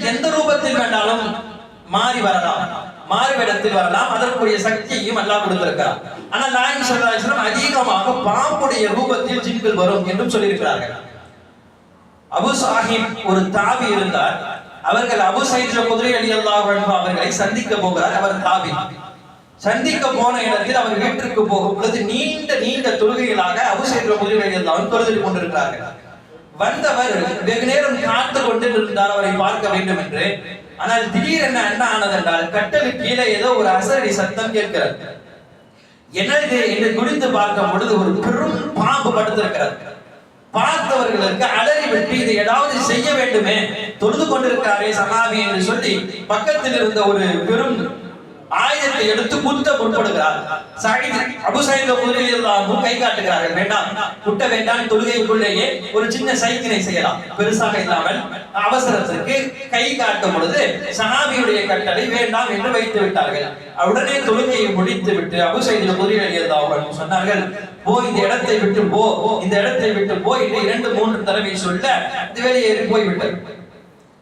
எந்த ரூபத்தில் வேண்டாலும் மாறி வரலாம். மாறுவிடத்தில் வரலாம். அதற்குரிய சக்தியையும் அல்லாஹ் கொடுத்திருக்கிறார். ஆனால் நாயகம் ஸல்லல்லாஹு அதிகமாக பாம்புடைய ரூபத்தில் ஜின்கள் வரும் என்றும் சொல்லியிருக்கிறார்கள். அபு சாஹிப் ஒரு தாவி இருந்தார். அவர்கள் அபு சைத் குதிரை அலி அல்லாஹ் அவர்களை சந்திக்க போகிறார். அவர் தாவி. சந்திக்க போன இடத்தில் அவர் வீட்டிற்கு போகும் பொழுது நீண்ட நீண்ட தொழுகைகளாக அபு சைத் குதிரை அலி அல்லாஹ் தொழுது கொண்டிருக்கிறார்கள். வந்தவர் வெகு நேரம் காத்து கொண்டு இருந்தார் அவரை பார்க்க வேண்டும் என்று ஆனால் திடீரென என்ன ஆனது என்றால் கட்டளை கீழே ஏதோ ஒரு அசரடி சத்தம் கேட்கிறது. என்னது என்று குடித்து பார்க்கும் பொழுது ஒரு பெரும் பாம்பு படுத்திருக்கிறது. பார்த்தவர்களுக்கு அலறி விட்டு இதை ஏதாவது செய்ய வேண்டுமே. தொழுது கொண்டிருக்கிறாரே சகாவி என்று சொல்லி பக்கத்தில் இருந்த ஒரு பெரும் ஆயுதத்தை எடுத்து குத்த முற்படுகிறார். சாகித் அபு சைத கை காட்டுகிறார்கள். வேண்டாம் குட்ட வேண்டாம் தொழுகைக்குள்ளேயே ஒரு சின்ன சைக்கினை செய்யலாம். பெருசாக இல்லாமல் அவசரத்திற்கு கை காட்டும் பொழுது சஹாபியுடைய கட்டளை வேண்டாம் என்று வைத்து விட்டார்கள். உடனே தொழுகையை முடித்து விட்டு அபு சைதில் முதலில் அவர்கள் சொன்னார்கள் போ இந்த இடத்தை விட்டு போ. இந்த இடத்தை விட்டு போ. என்று இரண்டு மூன்று தடவை சொல்ல இந்த வெளியேறி போய்விட்டது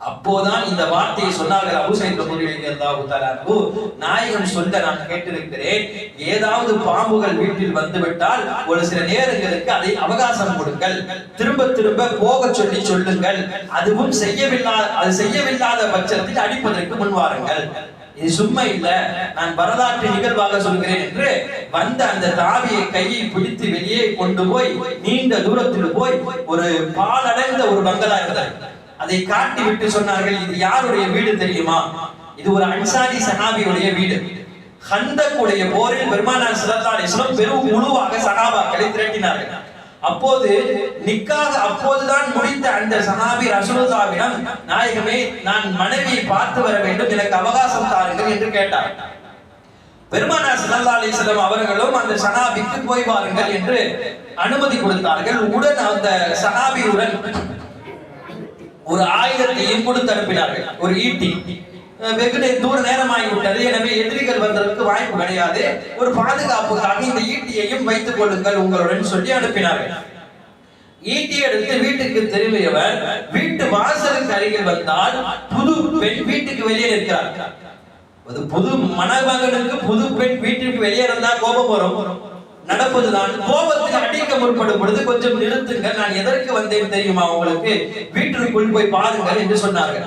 அப்போதான் இந்த வார்த்தையை சொன்னார்கள் அபு சைத் ரலியல்லாஹு நாயகன் சொல்ல நான் கேட்டிருக்கிறேன் ஏதாவது பாம்புகள் வீட்டில் வந்துவிட்டால் ஒரு சில நேரங்களுக்கு அதை அவகாசம் கொடுங்கள். திரும்ப திரும்ப போக சொல்லி சொல்லுங்கள். அதுவும் செய்யவில்லா அது செய்யவில்லாத பட்சத்தில் அடிப்பதற்கு முன்வாருங்கள் இது சும்மா இல்ல. நான் வரலாற்று நிகழ்வாக சொல்கிறேன் என்று வந்த அந்த தாவியை கையை பிடித்து வெளியே கொண்டு போய் நீண்ட தூரத்தில் போய் ஒரு பாலடைந்த ஒரு பங்களா இருந்தார் அதை காட்டி விட்டு சொன்னார்கள் இது யாருடைய வீடு தெரியுமா? இது ஒரு அன்சாரி சஹாபியுடைய வீடு. ஹந்தக்குடைய போரில் பெருமானார் சிலத்தா அலிஸ்லம் பெரும் முழுவாக சகாபாக்களை திரட்டினார்கள். அப்போது நிக்காக அப்போதுதான் முடித்த அந்த சஹாபி ரசூலுல்லாவிடம் நாயகமே நான் மனைவியை பார்த்து வர வேண்டும் எனக்கு அவகாசம் தாருங்கள் என்று கேட்டார். பெருமானார் ஸல்லல்லாஹு அலிஸ்லம் அவர்களும் அந்த சஹாபிக்கு போய் வாருங்கள் என்று அனுமதி கொடுத்தார்கள். உடன் அந்த சஹாபியுடன் ஒரு ஆயுதத்தையும் கொடுத்து அனுப்பினார்கள் ஒரு ஈட்டி. வெகு தூர நேரம் விட்டது எனவே எதிரிகள் வந்ததற்கு வாய்ப்பு கிடையாது. ஒரு பாதுகாப்புக்காக இந்த ஈட்டியையும் வைத்துக் கொள்ளுங்கள் உங்களுடன் சொல்லி அனுப்பினார்கள். ஈட்டி எடுத்து வீட்டுக்கு திரும்பியவர் வீட்டு வாசலுக்கு அருகில் வந்தால் புது பெண் வீட்டுக்கு வெளியே நிற்கிறார். புது மணமகனுக்கு புது பெண் வீட்டுக்கு வெளியே இருந்தால் கோபம் வரும். நடப்பதுதான். கோபத்தில் அடிக்க முற்படும் பொழுது கொஞ்சம் நிறுத்துங்க நான் எதற்கு வந்தேன் தெரியுமா உங்களுக்கு? வீட்டிற்குள் போய் பாருங்கள் என்று சொன்னார்கள்.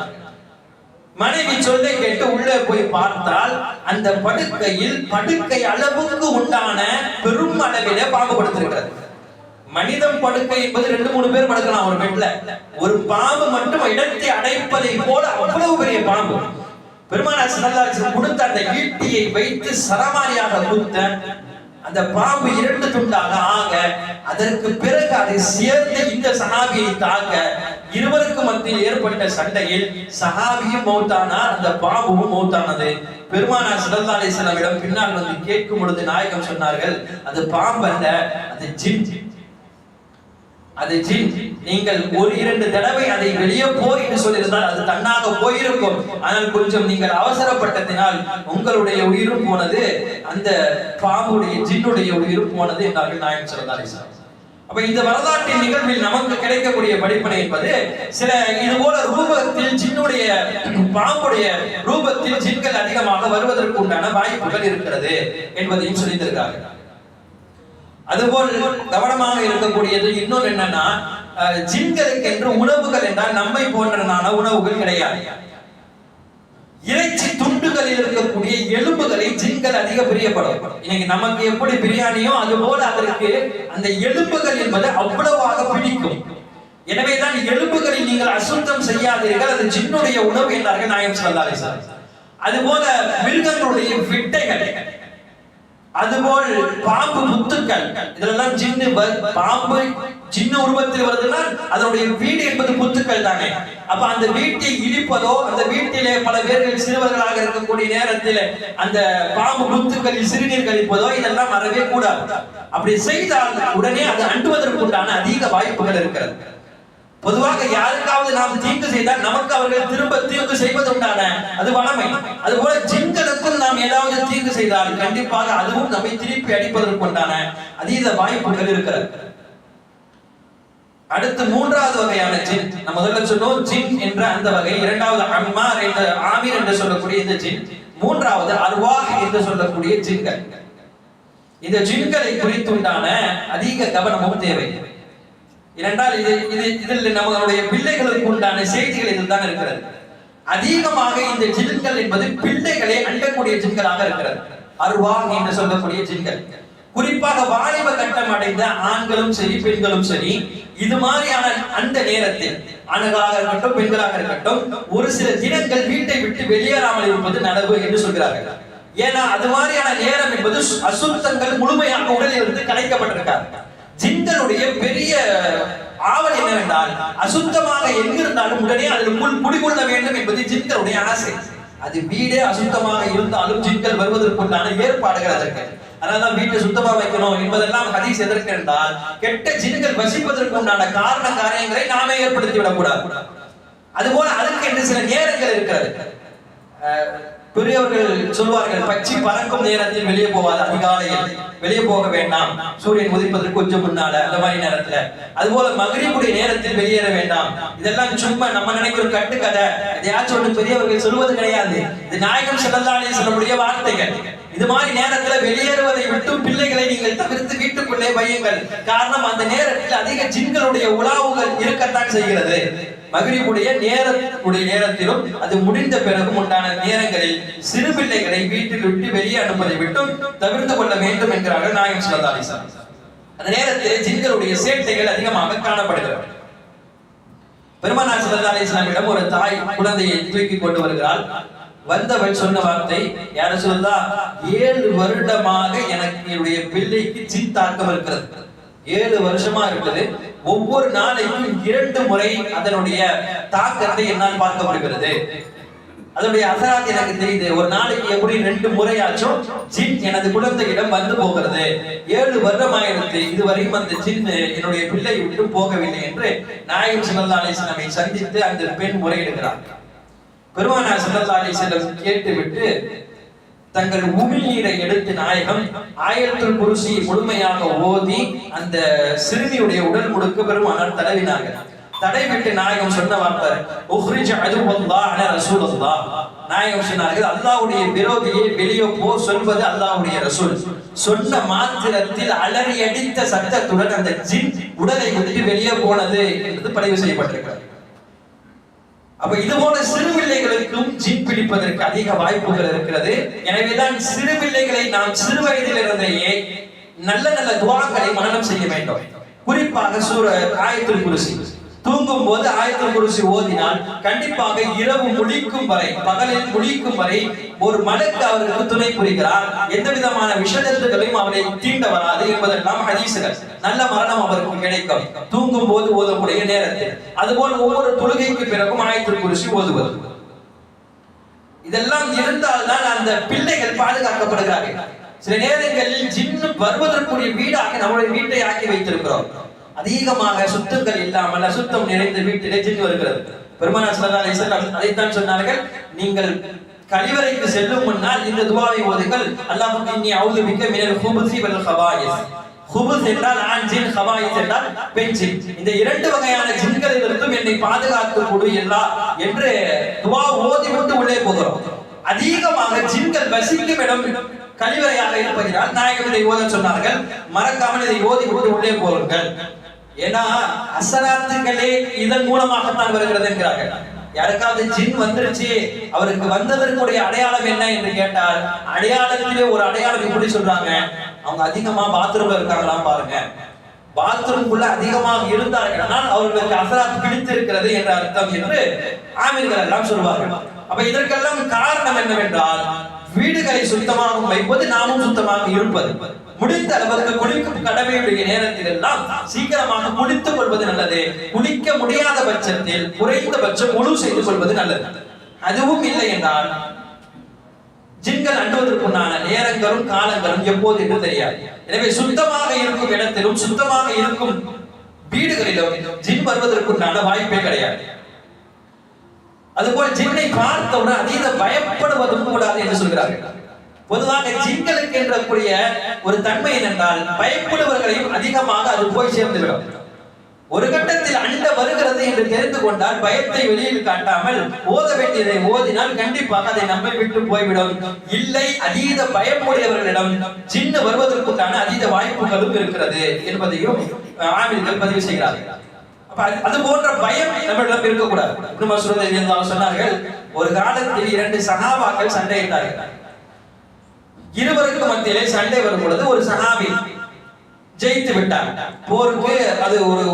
மனைவி சொல்லை கேட்டு உள்ளே போய் பார்த்தால் அந்த படுக்கையில் படுக்கை அளவுக்கு உண்டான பெரும் அளவிலே பாம்பு படுத்திருக்கிறது மனிதம் படுக்கை என்பது ரெண்டு மூணு பேர் படுக்கலாம் ஒரு பெட்ல ஒரு பாம்பு மட்டும் இடத்தை அடைப்பதை போல அவ்வளவு பெரிய பாம்பு. பெருமானார் கொடுத்த அந்த ஈட்டியை வைத்து சரமாரியாக குத்த அந்த பாம்பு இரண்டு துண்டாக ஆக அதற்கு பிறகு அதை சேர்ந்து இந்த சஹாபியை தாக்க இருவருக்கு மத்தியில் ஏற்பட்ட சண்டையில் சஹாபியும் மௌத்தானார் அந்த பாம்பும் மௌத்தானது. பெருமானார் ஸல்லல்லாஹு அலைஹி பின்னால் வந்து கேட்கும் பொழுது நாயகம் சொன்னார்கள் அது பாம்பு அல்ல அது ஜின். அது ஜின் நீங்கள் ஒரு இரண்டு தடவை அதை வெளியே போய் என்று சொல்லியிருந்தால் அது தன்னாக போயிருக்கும். ஆனால் கொஞ்சம் நீங்கள் அவசரப்பட்டதினால் உங்களுடைய உயிரும் போனது அந்த பாம்புடைய ஜின்னுடைய உயிரும் போனது என்றார்கள் நாயகம் சார். அப்ப இந்த வரலாற்றின் நிகழ்வில் நமக்கு கிடைக்கக்கூடிய படிப்பனை என்பது சில இது போல ரூபத்தில் ஜின்னுடைய பாம்புடைய ரூபத்தில் ஜின்கள் அதிகமாக வருவதற்கு உண்டான வாய்ப்புகள் இருக்கிறது என்பதையும் சொல்லியிருக்கிறார்கள் அதுபோல் கவனமாக இருக்கக்கூடியது இன்னொன்று என்னன்னா ஜின்களுக்கு என்று உணவுகள் என்றால் நம்மை போன்றனான உணவுகள் கிடையாது. இறைச்சி துண்டுகளில் இருக்கக்கூடிய எலும்புகளை ஜின்கள் அதிக பிரியப்படும். இன்னைக்கு நமக்கு எப்படி பிரியாணியோ அது போல அதற்கு அந்த எலும்புகள் என்பது அவ்வளவாக பிடிக்கும். எனவேதான் எலும்புகளை நீங்கள் அசுத்தம் செய்யாதீர்கள். அது ஜின்னுடைய உணவு என்றார்கள் நாயம் சொல்லாதே சார் அதுபோல மிருகங்களுடைய விட்டைகள். அதுபோல் பாம்பு முத்துக்கள். இதெல்லாம் ஜின்னு பாம்பு சின்ன உருவத்தில் வருதுன்னா அதனுடைய வீடு என்பது முத்துக்கள் தானே. அப்ப அந்த வீட்டை இடிப்பதோ அந்த வீட்டிலே பல பேர்கள் சிறுவர்களாக இருக்கக்கூடிய நேரத்தில் அந்த பாம்பு முத்துக்களில் சிறுநீர் கழிப்பதோ இதெல்லாம் வரவே கூடாது. அப்படி செய்தால் உடனே அது அண்டுவதற்குண்டான அதிக வாய்ப்புகள் இருக்கிறது. பொதுவாக யாருக்காவது நாம் தீங்கு செய்தால் நமக்கு அவர்கள் திரும்ப தீங்கு செய்வது உண்டான அது வளமை. அதுபோல ஜின்களுக்கும் நாம் ஏதாவது தீங்கு செய்தால் கண்டிப்பாக அதுவும் நம்மை திருப்பி அதீத வாய்ப்புகள் இருக்கிறது அது போல ஜின்களுக்கும் நாம் ஏதாவது தீங்கு செய்தால் கண்டிப்பாக அதுவும் நம்மை திருப்பி அடிப்பதற்கு உண்டான அதீத வாய்ப்புகள் இருக்கிறது. அடுத்து மூன்றாவது வகையான ஜின். நம்ம முதல்ல சொன்னோம் ஜின் என்ற அந்த வகை இரண்டாவது அம்மார் என்ற ஆமீர் என்று சொல்லக்கூடிய இந்த ஜின் மூன்றாவது அர்வாஹ் என்று சொல்லக்கூடிய ஜின்கள். இந்த ஜின்களை குறித்து உண்டான அதிக கவனமும் தேவை. இரண்டால் இது இது இதில் நம்மளுடைய பிள்ளைகளுக்கு உண்டான செய்திகள் இதில் தான் இருக்கிறது. அதிகமாக இந்த ஜின்கள் என்பது பிள்ளைகளை அண்டக்கூடிய ஜின்களாக இருக்கிறது. அருவாங் என்று சொல்லக்கூடிய ஜின்கள். குறிப்பாக வாலிப கட்டம் அடைந்த ஆண்களும் சரி பெண்களும் சரி இது மாதிரியான அந்த நேரத்தில் ஆண்களாக இருக்கட்டும் பெண்களாக இருக்கட்டும் ஒரு சில தினங்கள் வீட்டை விட்டு வெளியேறாமல் இருப்பது நடவு என்று சொல்கிறார்கள். ஏன்னா அது மாதிரியான நேரம் என்பது அசுத்தங்கள் முழுமையாக உடலில் இருந்து கலைக்கப்பட்டிருக்காங்க ஜிந்தனுடைய பெரிய ஆவல் என்னவென்றால் அசுத்தமாக எங்கிருந்தாலும் உடனே அதில் முள் குடிகொள்ள வேண்டும் என்பது ஜிந்தனுடைய ஆசை. அது வீடே அசுத்தமாக இருந்தாலும் ஜின்கள் வருவதற்குண்டான ஏற்பாடுகள் அதற்கு. அதனால்தான் வீட்டை சுத்தமா வைக்கணும் என்பதெல்லாம் ஹதீஸ் எதற்கு என்றால் கெட்ட ஜின்கள் வசிப்பதற்கு உண்டான காரண காரியங்களை நாமே ஏற்படுத்தி விடக்கூடாது அதுபோல அதற்கு என்று சில நேரங்கள் இருக்கிறது. அஹ், பெரியவர்கள் சொல்வார்கள் பச்சி பறக்கும் நேரத்தில் வெளியே போவாது அதிகாலையில் வெளியே போக வேண்டாம். சூரியன் உதிப்பதற்கு கொஞ்சம் முன்னால அந்த மாதிரி நேரத்துல. அதுபோல மகிழ்வுடைய நேரத்தில் வெளியேற வேண்டாம். இதெல்லாம் சும்மா நம்ம நினைக்கிற கட்டுக்கதை எதையாச்சும் ஒன்று பெரியவர்கள் சொல்வது கிடையாது. இது நாயகம் செல்லந்தாலே சொல்லக்கூடிய வார்த்தைகள். இது மாதிரி நேரத்துல வெளியேறுவதை விட்டும் பிள்ளைகளை நீங்கள் தவிர்த்து வீட்டுக்குள்ளே வையுங்கள். காரணம் அந்த நேரத்தில் அதிக ஜின்களுடைய உலாவுகள் இருக்கத்தான் செய்கிறது. மகிழ்வுடைய நேரத்துடைய நேரத்திலும் அது முடிந்த பிறகும் உண்டான நேரங்களில் சிறு பிள்ளைகளை வீட்டில் விட்டு வெளியே அனுப்பதை விட்டும் தவிர்த்து கொள்ள வேண்டும் என்கிறார்கள் நாயகம் சொல்லதாலி அந்த நேரத்தில் ஜின்களுடைய சேட்டைகள் அதிகமாக காணப்படுகிறது. பெருமானார் ஸல்லல்லாஹு ஒரு தாய் குழந்தையை தூக்கி கொண்டு வருகிறாள். வந்தவள் சொன்ன வார்த்தை யார சொல்லா ஏழு வருடமாக எனக்கு என்னுடைய பிள்ளைக்கு ஜின் தாக்கம் இருக்கிறது. ஏழு வருஷமா இருக்குது ஒவ்வொரு நாளைக்கும் இரண்டு முறை அதனுடைய தாக்கத்தை என்னால் பார்க்க முடிகிறது. அதனுடைய அசராத் எனக்கு தெரியுது. ஒரு நாளைக்கு எப்படி ரெண்டு முறையாச்சும் ஜின் எனது குழந்தையிடம் வந்து போகிறது. ஏழு வருடம் ஆயிரத்து இதுவரையும் அந்த ஜின் என்னுடைய பிள்ளை விட்டு போகவில்லை என்று நாயகம் ஸல்லல்லாஹு அலைஹி சந்தித்து அந்த பெண் முறையிடுகிறார். பெருமானார் ஸல்லல்லாஹு அலைஹி கேட்டுவிட்டு தங்கள் உமிழ்நீரை எடுத்து நாயகம் ஆயிரத்தில் குருசி முழுமையாக ஓதி அந்த சிறுமியுடைய உடல் முழுக்க பெருமானால் தடவினார்கள். தடைவிட்டு நாயகம் சொன்ன வார்த்தை உஹ்ரிஜ் அதுவல்லா அன ரசூலுல்லா. நாயகம் சொன்னார்கள் அல்லாஹ்வுடைய விரோதியை வெளியே போ சொல்வது அல்லாஹ்வுடைய ரசூல். சொன்ன மாத்திரத்தில் அலறி அடித்த சத்தத்துடன் அந்த ஜின் உடலை விட்டு வெளியே போனது என்பது பதிவு செய்யப்பட்டிருக்கிறது. அப்ப இது போல சிறு பிள்ளைகளுக்கும் ஜின் பிடிப்பதற்கு அதிக வாய்ப்புகள் இருக்கிறது. எனவேதான் சிறு பிள்ளைகளை நாம் சிறு வயதிலிருந்தேயே நல்ல நல்ல துவாக்களை மனநம் செய்ய வேண்டும். குறிப்பாக சூர ஆயத்துல் குருசி. தூங்கும் போது ஆயத்த குருசி ஓதினால் கண்டிப்பாக இரவு முழிக்கும் வரை பகலில் முழிக்கும் வரை ஒரு மலக்கு அவருக்கு துணை புரிகிறார். எந்த விதமான விஷதத்துகளையும் அவரை தீண்ட வராது என்பதெல்லாம் ஹதீசுகள். நல்ல மரணம் அவருக்கு கிடைக்கும். தூங்கும் போது ஓதக்கூடிய நேரத்தில். அதுபோல் ஒவ்வொரு தொழுகைக்கு பிறகும் ஆயத்த குருசி ஓதுவது. இதெல்லாம் இருந்தால்தான் அந்த பிள்ளைகள் பாதுகாக்கப்படுகிறார்கள். சில நேரங்களில் ஜின்னு வருவதற்குரிய வீடாக நம்முடைய வீட்டை ஆக்கி வைத்திருக்கிறோம். அதிகமாக சுத்தங்கள் இல்லாமல் அசுத்தம் நிறைந்த வீட்டிலே ஜின் வருகிறது. பெருமானார் ஸல்லல்லாஹு அதைத்தான் சொன்னார்கள். நீங்கள் கழிவறைக்கு செல்லும் முன்னால் இந்த துவாவை ஓதுங்கள். அல்லாஹும்ம இன்னி அவுது மிக்க மினல் ஹுபுசி வல் ஹபாயிஸ் ஹுபுஸ் என்றால் ஆண் ஜின் என்றால் பெண் ஜின். இந்த இரண்டு வகையான ஜின்களிலிருந்தும் என்னை பாதுகாத்து கொடு எல்லா என்று துவா ஓதி விட்டு உள்ளே போகிறோம். அதிகமாக ஜின்கள் வசிக்கும் இடம் கழிவறையாக இருப்பதினால் நாயகம் இதை ஓத சொன்னார்கள். மறக்காமல் இதை ஓதி விட்டு உள்ளே போருங்கள். ஏன்னா அசராத்துகளே இதன் மூலமாகத்தான் வருகிறது என்கிறார்கள். யாருக்காவது ஜின் வந்துருச்சு அவருக்கு வந்ததற்குடைய அடையாளம் என்ன என்று கேட்டால் அடையாளத்திலே ஒரு அடையாளம் எப்படி சொல்றாங்க? அவங்க அதிகமா பாத்ரூம்ல இருக்காங்களாம் பாருங்க. பாத்ரூம்குள்ள அதிகமாக இருந்தார்கள். ஆனால் அவர்களுக்கு அசராத் பிடித்திருக்கிறது என்ற அர்த்தம் என்று ஆமீர்கள் எல்லாம் சொல்வார்கள். அப்ப இதற்கெல்லாம் காரணம் என்னவென்றால் வீடுகளை சுத்தமாக வைப்பது நாமும் சுத்தமாக இருப்பது. முடிந்த அளவுக்கு குளிக்கும் கடமையுடைய நேரத்தில் எல்லாம் சீக்கிரமாக முடித்துக் கொள்வது நல்லது. குளிக்க முடியாத பட்சத்தில் குறைந்தபட்சம் முழு செய்து கொள்வது நல்லது. அதுவும் இல்லை என்றால் ஜின்கள் அண்டுவதற்குண்டான நேரங்களும் காலங்களும் எப்போது என்று தெரியாது. எனவே சுத்தமாக இருக்கும் இடத்திலும் சுத்தமாக இருக்கும் வீடுகளிலும் ஜின் வருவதற்குண்டான வாய்ப்பே கிடையாது. அதுபோல் ஜின்னை பார்த்தவுடன் அதீத பயப்படுவதும் கூடாது என்று சொல்கிறார்கள். பொதுவாக ஜிங்களுக்கு என்றக்கூடிய ஒரு தன்மை என்னென்றால் பயப்படுபவர்களையும் அதிகமாக அது போய் சேர்ந்துவிடும். ஒரு கட்டத்தில் அண்ட வருகிறது என்று தெரிந்து கொண்டால் பயத்தை வெளியில் காட்டாமல் ஓத வேண்டியதை ஓதினால் கண்டிப்பாக அதை நம்மை விட்டு போய்விடும். இல்லை அதீத பயமுடையவர்களிடம் சின்ன வருவதற்குண்டான அதீத வாய்ப்புகளும் இருக்கிறது என்பதையும் அஹ், பதிவு செய்கிறார்கள். அப்ப அது- போன்ற பயம் நம்மளிடம் இருக்கக்கூடாது. சொன்னார்கள் ஒரு காலத்தில் இரண்டு சகாபாக்கள் சண்டையிட்டார்கள். இருவருக்கு மத்தியிலே சண்டை வரும் பொழுது ஒரு சஹாபி ஜெயித்து விட்டார். போருக்கு அது ஒரு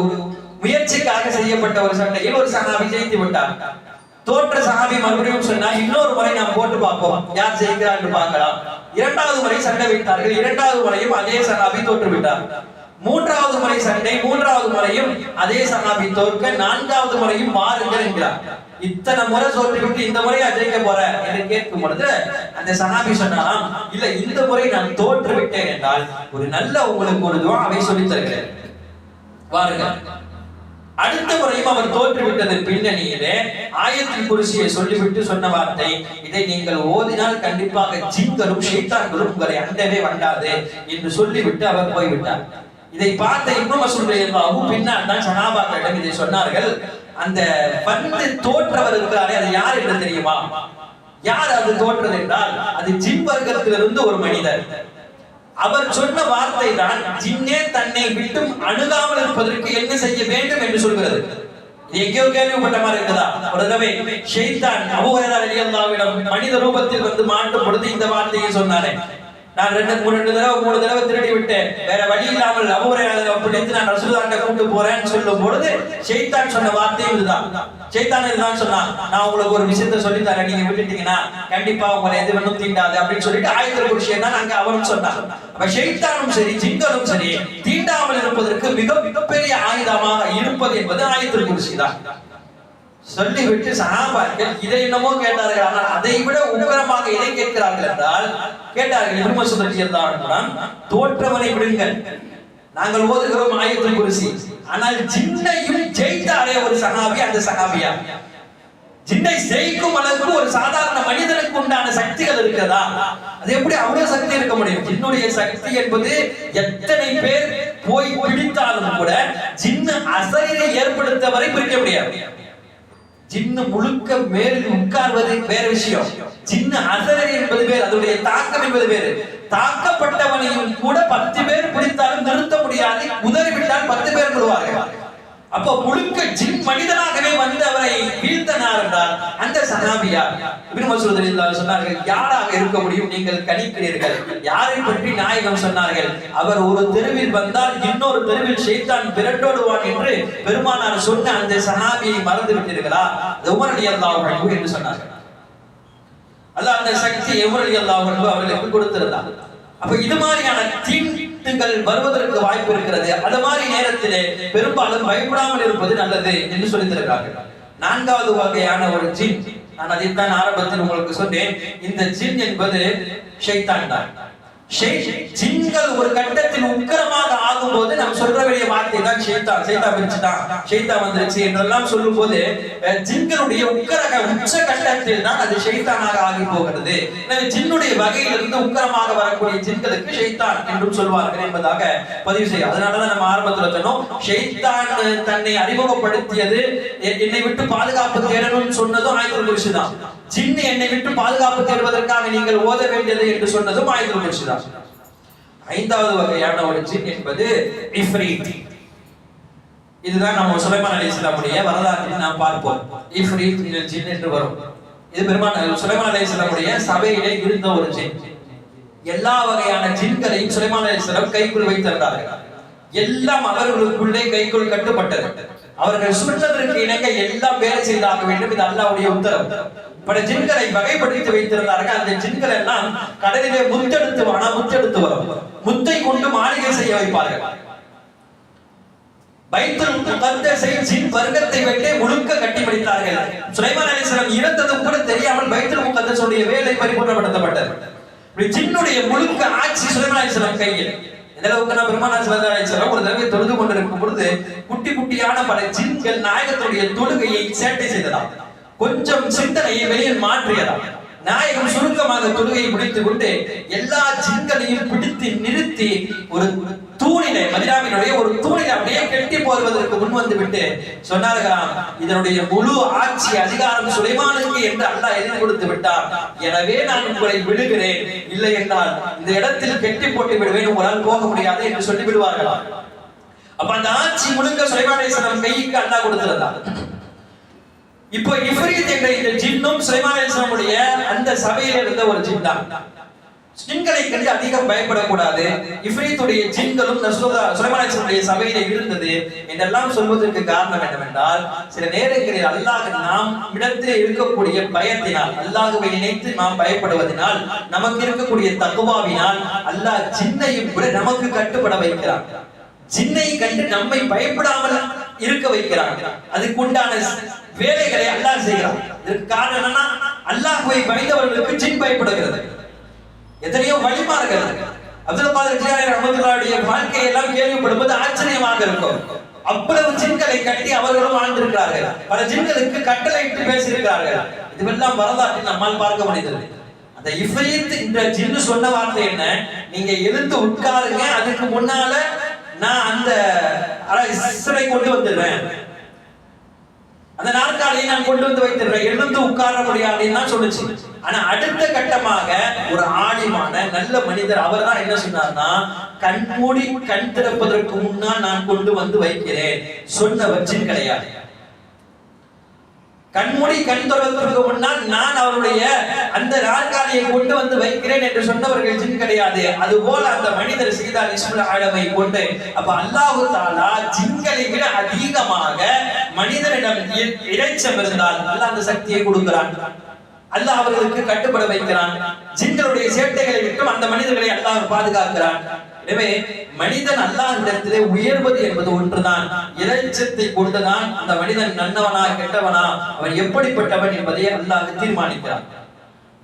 முயற்சிக்காக செய்யப்பட்ட ஒரு சண்டையில் ஒரு சஹாபி ஜெயித்து விட்டார். தோற்ற சஹாபி மறுபடியும் சொன்னா இன்னொரு முறை நாம் போட்டு பார்ப்போம். யார் ஜெயிக்கிறார் என்று பார்க்கலாம். இரண்டாவது முறை சண்டை விட்டார்கள் இரண்டாவது முறையும் அதே சஹாபி தோற்று விட்டார் மூன்றாவது முறை சண்டை மூன்றாவது முறையும் அதே சகாபி தோற்க நான்காவது முறையும் மாறுங்கள் என்கிறார். இத்தனை முறை சொல்லிவிட்டு இந்த முறையா ஜெயிக்க போற என்று கேட்கும் பொழுது அந்த சகாபி சொன்னாராம் இல்ல இந்த முறை நான் தோற்று விட்டேன் என்றால் ஒரு நல்ல உங்களுக்கு ஒரு துவாவை சொல்லி தருகிறேன். வாருங்கள். அடுத்த முறையும் அவர் தோற்றுவிட்டதன் பின்னணியிலே ஆயத்தில் குருசியை சொல்லிவிட்டு சொன்ன வார்த்தை இதை நீங்கள் ஓதினால் கண்டிப்பாக ஜிங்களும் ஷைத்தான்களும் உங்களை அண்டவே வண்டாது என்று சொல்லிவிட்டு அவர் போய்விட்டார். இதை பார்த்த இப்னு மசூத் ரலியல்லாஹு பின்னால் தான் சஹாபாக்களிடம் இதை சொன்னார்கள். அந்த பந்து தோற்றவர் இருக்கிறாரே அது யார் என்று தெரியுமா? யார் அது தோற்றது என்றால் அது ஜின் வர்க்கத்திலிருந்து ஒரு மனிதர். அவர் சொன்ன வார்த்தை தான் ஜின்னே தன்னை விட்டும் அணுகாமல் இருப்பதற்கு என்ன செய்ய வேண்டும்? என்று சொல்கிறது. எங்கேயோ கேள்விப்பட்ட மாதிரி இருக்குதா? ஒரு தடவை ஷைத்தான் அபூ ஹுரைரா மனித ரூபத்தில் வந்து மாட்டும் பொழுது இந்த வார்த்தையை சொன்னாரே நான் ரெண்டு மூணு ரெண்டு தடவை மூணு தடவை திருடி விட்டேன். வேற வழி இல்லாமல் அபூ பிடித்து நான் ரசூலுல்லாஹ்ட்ட கூப்பிட்டு போறேன்னு சொல்லும் பொழுது ஷைத்தான் சொன்ன வார்த்தையும் இதுதான். ஷைத்தான் இதுதான் சொன்னான். நான் உங்களுக்கு ஒரு விஷயத்தை சொல்லி தரேன். நீங்க விட்டுட்டீங்கன்னா கண்டிப்பா உங்களை எது வேணும் தீண்டாது அப்படின்னு சொல்லிட்டு ஆயத்தில் குறிச்சி தான் அங்க அவனும் சொன்னான் அப்ப செய்தானும் சரி ஜிங்களும் சரி தீண்டாமல் இருப்பதற்கு மிக மிகப்பெரிய ஆயுதமாக இருப்பது என்பது ஆயத்தில் குறிச்சி தான். சொல்லிவிட்டு சகாபாக்கள் இதை என்னமோ கேட்டார்கள். ஆனால் அதை விட உக்கரமாக எதை கேட்கிறார்கள் என்றால் கேட்டார்கள் இப்னு சுதர்ஜியல்லாஹு தோற்றவனை விடுங்கள். நாங்கள் ஓதுகிறோம் ஆயத்தில் குறிசி ஆனால் ஜின்னையும் ஜெயித்தாரே ஒரு சகாபி அந்த சகாபியா? ஜின்னை ஜெயிக்கும் அளவுக்கு ஒரு சாதாரண மனிதனுக்கு உண்டான சக்திகள் இருக்கிறதா? அது எப்படி அவ்வளவு சக்தி இருக்க முடியும்? ஜின்னுடைய சக்தி என்பது எத்தனை பேர் போய் பிடித்தாலும் கூட ஜின்னு அசையை ஏற்படுத்த வரை பிரிக்க முடியாது. ஜின்னு முழுக்க மேலில் உட்கார்வது வேற விஷயம். ஜின்னு அசரை என்பது பேர் அதனுடைய தாக்கம் என்பது பேர் தாக்கப்பட்டவனையும் கூட பத்து பேர் பிடித்தாலும் நிறுத்த முடியாது உதறிவிட்டால் பத்து பேர் விடுவார்கள். அப்போ முழுக்க ஜின் மனிதனாகவே வந்து அவரை வீழ்த்தனார் என்றால் அந்த சஹாபியா இப்னு மசூத் ரலியல்லாஹு சொன்னார்கள் யாராக இருக்க முடியும்? நீங்கள் கணிக்கிறீர்கள். யாரை பற்றி நாயகம் சொன்னார்கள்? அவர் ஒரு தெருவில் வந்தால் இன்னொரு தெருவில் ஷைத்தான் விரட்டோடுவான் என்று பெருமானார் சொன்ன அந்த சஹாபியை மறந்து விட்டீர்களா உமர் ரலியல்லாஹு அன்ஹு என்று சொன்னார்கள் அல்லாஹ் அந்த சக்தி உமர் ரலியல்லாஹு அவர்களுக்கு கொடுத்திருந்தார் அப்ப இது மாதிரியான விபத்துகள் வருவதற்கு வாய்ப்பு இருக்கிறது. அது மாதிரி நேரத்திலே பெரும்பாலும் பயப்படாமல் இருப்பது நல்லது என்று சொல்லித்திருக்கிறார்கள். நான்காவது வகையான ஒரு ஜின். நான் அதைத்தான் ஆரம்பத்தில் உங்களுக்கு சொன்னேன். இந்த ஜின் என்பது ஷைத்தான் தான் ஜின்கள் ஒரு கட்டத்தில் ஆகும் ஆகும்போது நம்ம சொல்ற வேண்டிய வார்த்தை தான் ஷைத்தான் ஷைத்தான் பிரிச்சுட்டான். ஷைத்தான் வந்துருச்சு என்றெல்லாம் சொல்லும் போது ஜின்களுடைய உக்கர உச்ச கட்டத்தில் தான் அது ஷைத்தானாக ஆகி போகிறது. எனவே ஜின்னுடைய வகையிலிருந்து உக்கரமாக வரக்கூடிய ஜின்களுக்கு ஷைத்தான் என்றும் சொல்வார்கள் என்பதாக பதிவு செய்யும் அதனாலதான் நம்ம ஆரம்பத்துல சொன்னோம். ஷைத்தான் தன்னை அறிமுகப்படுத்தியது என்னை விட்டு பாதுகாப்பு தேடணும்னு சொன்னதும் ஆயிரத்தி ஒரு விஷயம் தான். ஜின்னு என்னை விட்டு பாதுகாப்பு தேடுவதற்காக நீங்கள் ஓத வேண்டியது என்று சொன்னதும் ஆயத்தில் குறிச்சு ஐந்தாவது வகையான ஒரு ஜின் என்பது இதுதான் நம்ம சுலைமான் அலி இஸ்லாமுடைய வரலாற்றில் நாம் பார்ப்போம். இஃப்ரீத் மினல் ஜின் என்று வரும். இது பெருமான் சுலைமான் அலி இஸ்லாமுடைய சபையிலே இருந்த ஒரு ஜின். எல்லா வகையான ஜின்களையும் சுலைமான் அலி இஸ்லாம் கைக்குள் வைத்திருந்தார்கள். எல்லாம் அவர்களுக்குள்ளே கைக்குள் கட்டுப்பட்டது. அவர்கள் சொன்னதற்கு இணங்க எல்லாம் வேலை செய்தாக வேண்டும். இது அல்லாவுடைய உத்தரவு. பல ஜின்களை வகைப்படுத்தி வைத்திருந்தார்கள். அந்த ஜின்கள் எல்லாம் கடலிலே முத்தெடுத்து வானா முத்தெடுத்து வரும். முத்தை கொண்டு மாளிகை செய்ய வைப்பார்கள். பைத்தல் முகத்தஸை ஜின் வர்க்கத்தை வெட்டே முழுக்க கட்டி பிடித்தார்கள் சுலைமான் அலிஸ்லாம் இறந்ததும் கூட தெரியாமல் பைத்தல் முகத்தஸுடைய வேலை பரிபூர்ணப்படுத்தப்பட்டது இப்படி ஜின்னுடைய முழுக்க ஆட்சி சுலைமான் அலிஸ்லாம் கையில். நிலவுக்கு நான் பெருமானார் ஸல்லல்லாஹு ஒரு தடவை தொழுது கொண்டிருக்கும் பொழுது குட்டி குட்டியான பல ஜின்கள் நாயகத்துடைய தொழுகையை சேட்டை செய்ததா கொஞ்சம் சிந்தனையை வெளியில் மாற்றியதாம். நாயகம் சுருக்கமாக தொழுகையை முடித்து விட்டு எல்லா சிங்களையும் பிடித்து நிறுத்தி ஒரு தூணிலே மதினாவினுடைய ஒரு தூணிலே அப்படியே கெட்டி போடுவதற்கு முன் வந்து விட்டு சொன்னார்களாம் இதனுடைய முழு ஆட்சி அதிகாரம் சுலைமானுக்கு என்று அல்லாஹ் எழுதி கொடுத்து விட்டார் எனவே நான் உங்களை விடுகிறேன். இல்லை என்றால் இந்த இடத்தில் கெட்டி போட்டு விடுவேன். உங்களால் போக முடியாது என்று சொல்லி விடுவார்களாம் அப்ப அந்த ஆட்சி முழுக்க சுலைமானேஸ்வரம் கைக்கு அல்லாஹ் கொடுத்திருந்தார் இப்போ இஃப்ரீத் என்ற இந்த ஜின்னும் சுலைமானேஸ்வரமுடைய அந்த சபையில் இருந்த ஒரு ஜின் தான் ஜின்களை கண்டு அதிகம் பயப்படக்கூடாது. இஃப்ரீத்துடைய ஜின்களும் சுலைமானேஸ்வரனுடைய சபையில இருந்தது. என்றெல்லாம் சொல்வதற்கு காரணம் என்னவென்றால் சில நேரங்களில் அல்லாஹ் நாம் இடத்தில் இருக்கக்கூடிய பயத்தினால் அல்லாஹுவை நினைத்து நாம் பயப்படுவதனால் நமக்கு இருக்கக்கூடிய தகுவாவினால் அல்லாஹ் ஜின்னையும் கூட நமக்கு கட்டுப்பட வைக்கிறான். ஜின்னை கண்டு நம்மை பயப்படாமல் இருக்க வைக்கிறான். அதுக்குண்டான வேலைகளை அல்லாஹ் செய்கிறான். இதற்கு காரணம் என்னன்னா அல்லாஹுவை பயந்தவர்களுக்கு ஜின் பயப்படுகிறது எத்தனையோ வழிமார்கள். அப்துல் காதர் ஜிலானி ரஹ்மத்துல்லாஹுடைய வாழ்க்கை எல்லாம் கேள்விப்படும்போது ஆச்சரியமாக இருக்கும். அவ்வளவு ஜின்களை கட்டி அவர்களும் வாழ்ந்திருக்கிறார்கள் பல ஜின்களுக்கு கட்டளையிட்டு பேசியிருக்கிறார்கள். இதுவெல்லாம் வரலாற்றில் நம்மால் பார்க்க முடிந்தது. அந்த இஃபரீத் இந்த ஜின்னு சொன்ன வார்த்தை என்ன? நீங்க எழுந்து உட்காருங்க அதுக்கு முன்னால நான் அந்த சிறை கொண்டு வந்துடுறேன். அந்த நாற்காலியை நான் கொண்டு வந்து வைத்திருக்கிறேன். எழுந்து உட்கார முடியாதுன்னு தான் சொல்லுச்சு. ஆனா அடுத்த கட்டமாக ஒரு ஆணிமான நல்ல மனிதர் அவர் தான் என்ன சொன்னார்னா கண் மூடி கண் திறப்பதற்கு முன்னால் நான் கொண்டு வந்து வைக்கிறேன் சொன்னவர் ஜின் கிடையாது. கண்மூடி கண் தொடர்வதற்கு முன்னால் நான் அவருடைய அந்த நாற்காலியை கொண்டு வந்து வைக்கிறேன் என்று சொன்னவர்கள் ஜின் கிடையாது. அது போல அந்த மனிதர் செய்தார் இஸ்முல் ஆழமை கொண்டு அப்ப அல்லாஹு தாலா ஜின்களை விட அதிகமாக மனிதனிடம் இறைச்சம் இருந்தால் அல்லாஹ் அந்த சக்தியை கொடுக்கிறான். அல்லாஹ் அவர்களுக்கு கட்டுப்பட வைக்கிறான். ஜின்களுடைய சேட்டைகளை விட்டும் அந்த மனிதர்களை அல்லாஹ் பாதுகாக்கிறான். எனவே மனிதன் அல்லாஹ்விடத்திலே உயர்வது என்பது ஒன்றுதான். இறைச்சத்தை கொண்டுதான் அந்த மனிதன் நல்லவனா கெட்டவனா அவன் எப்படிப்பட்டவன் என்பதை அல்லாஹ் தீர்மானிக்கிறான்.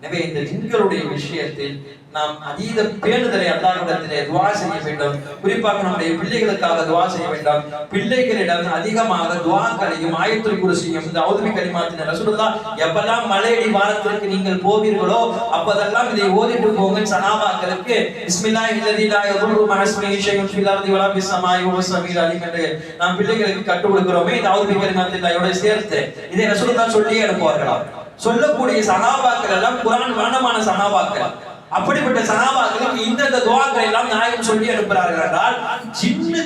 எனவே இந்த ஜின்களுடைய விஷயத்தில் நாம் அதீத பேணுதலை அல்லாஹிடத்திலே துவா செய்ய வேண்டும். குறிப்பாக நம்முடைய பிள்ளைகளுக்காக துவா செய்ய வேண்டும். பிள்ளைகளிடம் அதிகமாக துவாக்களையும் ஆயத்துல் குருசியும் இந்த ஔதமி கரிமாத்தின ரசூலுல்லா எப்பெல்லாம் மலையடி வாரத்திற்கு நீங்கள் போவீர்களோ அப்பதெல்லாம் இதை ஓதிட்டு போங்க. சனாபாக்களுக்கு பிஸ்மில்லாஹி அல்லதி லா யதுர்ரு மஅ இஸ்மிஹி ஷைஉன் ஃபில் அர்தி வலா ஃபிஸ் ஸமாஇ வஹுவ ஸமீஉல் அலீம் என்று நாம் பிள்ளைகளுக்கு கற்றுக் கொடுக்கிறோமே. இந்த ஔதுமி கலிமாத்தினோட சேர்த்து இதை ரசூலுல்லா சொல்லியே அனுப்புவார்களாம் சொல்லக்கூடிய சகாபாக்கள் எல்லாம் குரான் வர்ணமான சகாபாக்கள். அப்படிப்பட்ட சகாபாக்களுக்கு இந்தந்த துவாக்கள் எல்லாம் நாயகம் சொல்லி அனுப்புகிறார்கள் என்றால் ஜின்னு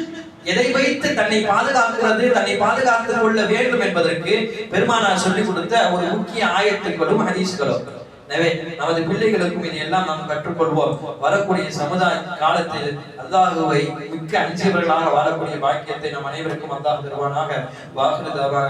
எதை வைத்து தன்னை பாதுகாக்கிறது தன்னை பாதுகாத்துக் கொள்ள வேண்டும் என்பதற்கு பெருமானார் சொல்லிக் கொடுத்த ஒரு முக்கிய ஆயத்துக்களும் ஹதீஸ்களும். எனவே நமது பிள்ளைகளுக்கும் இதை எல்லாம் நாம் கற்றுக்கொள்வோம். வரக்கூடிய சமுதாய காலத்தில் அல்லாஹுவை மிக்க அஞ்சியவர்களாக வாழக்கூடிய பாக்கியத்தை நம் அனைவருக்கும் அல்லாஹ் தருவானாக. வாக்குதாவாக